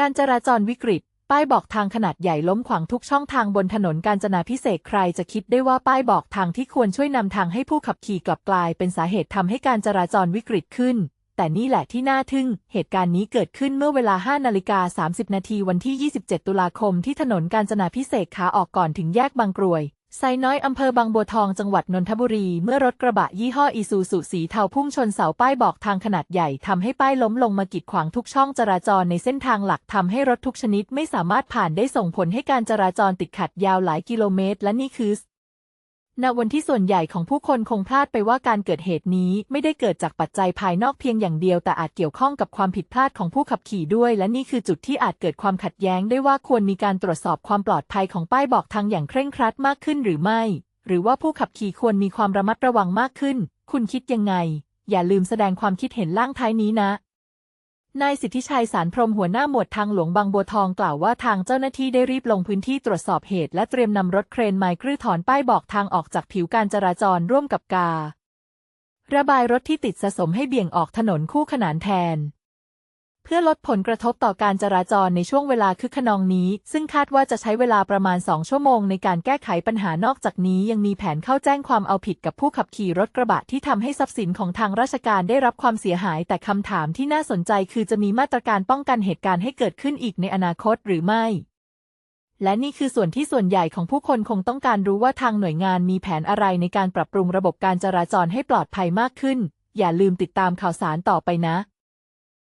การจราจรวิกฤต ป้ายบอกทางขนาดใหญ่ล้มขวางทุกช่องทางบนถนนกาญจนาพิเศษใครจะคิดได้ว่าป้ายบอกทางที่ควรช่วยนำทางให้ผู้ขับขี่กลับกลายเป็นสาเหตุทำให้การจราจรวิกฤตขึ้น แต่นี่แหละที่น่าทึ่ง เหตุการณ์นี้เกิดขึ้นเมื่อเวลา5นาฬิกา30 นาทีวันที่ 27 ตุลาคมที่ถนนกาญจนาพิเศษขาออกก่อนถึงแยกบางกรวย ไซน้อยอำเภอบางบัวทองจังหวัดนนทบุรี เมื่อรถกระบะยี่ห้ออีซูซุสีเทาพุ่งชนเสาป้ายบอกทางขนาดใหญ่ทำให้ป้ายล้มลงมากีดขวางทุกช่องจราจรในเส้นทางหลักทำให้รถทุกชนิดไม่สามารถผ่านได้ส่งผลให้การจราจรติดขัดยาวหลายกิโลเมตร และนี่คือ ณวันที่ส่วนใหญ่ของผู้คนคงพลาดไปว่าการเกิดเหตุนี้ไม่ได้เกิดจากปัจจัยภายนอกเพียงอย่างเดียว แต่อาจเกี่ยวข้องกับความผิดพลาดของผู้ขับขี่ด้วย และนี่คือจุดที่อาจเกิดความขัดแย้งได้ว่าควรมีการตรวจสอบความปลอดภัยของป้ายบอกทางอย่างเคร่งครัดมากขึ้นหรือไม่ หรือว่าผู้ขับขี่ควรมีความระมัดระวังมากขึ้น คุณคิดยังไง อย่าลืมแสดงความคิดเห็นล่างท้ายนี้นะ นายสิทธิชัยสารพรมหัวหน้าหมวดทางหลวงบางบัวทองกล่าวว่าทางเจ้าหน้าที่ได้รีบลงพื้นที่ตรวจสอบเหตุและเตรียมนำรถเครนไม้กรื้อถอนป้ายบอกทางออกจากผิวการจราจรร่วมกับกา ระบายรถที่ติดสะสมให้เบี่ยงออกถนนคู่ขนานแทน เพื่อลดผลกระทบต่อการจราจรในช่วงเวลาคึกขนองนี้ ซึ่งคาดว่าจะใช้เวลาประมาณ 2 ชั่วโมงในการแก้ไขปัญหานอกจากนี้ยังมีแผนเข้าแจ้งความเอาผิดกับผู้ขับขี่รถกระบะที่ทำให้ทรัพย์สินของทางราชการได้รับความเสียหาย แต่คำถามที่น่าสนใจคือจะมีมาตรการป้องกันเหตุการณ์ให้เกิดขึ้นอีกในอนาคตหรือไม่และนี่คือส่วนที่ส่วนใหญ่ของผู้คนคงต้องการรู้ว่าทางหน่วยงานมีแผนอะไรในการปรับปรุงระบบการจราจรให้ปลอดภัยมากขึ้น อย่าลืมติดตามข่าวสารต่อไปนะ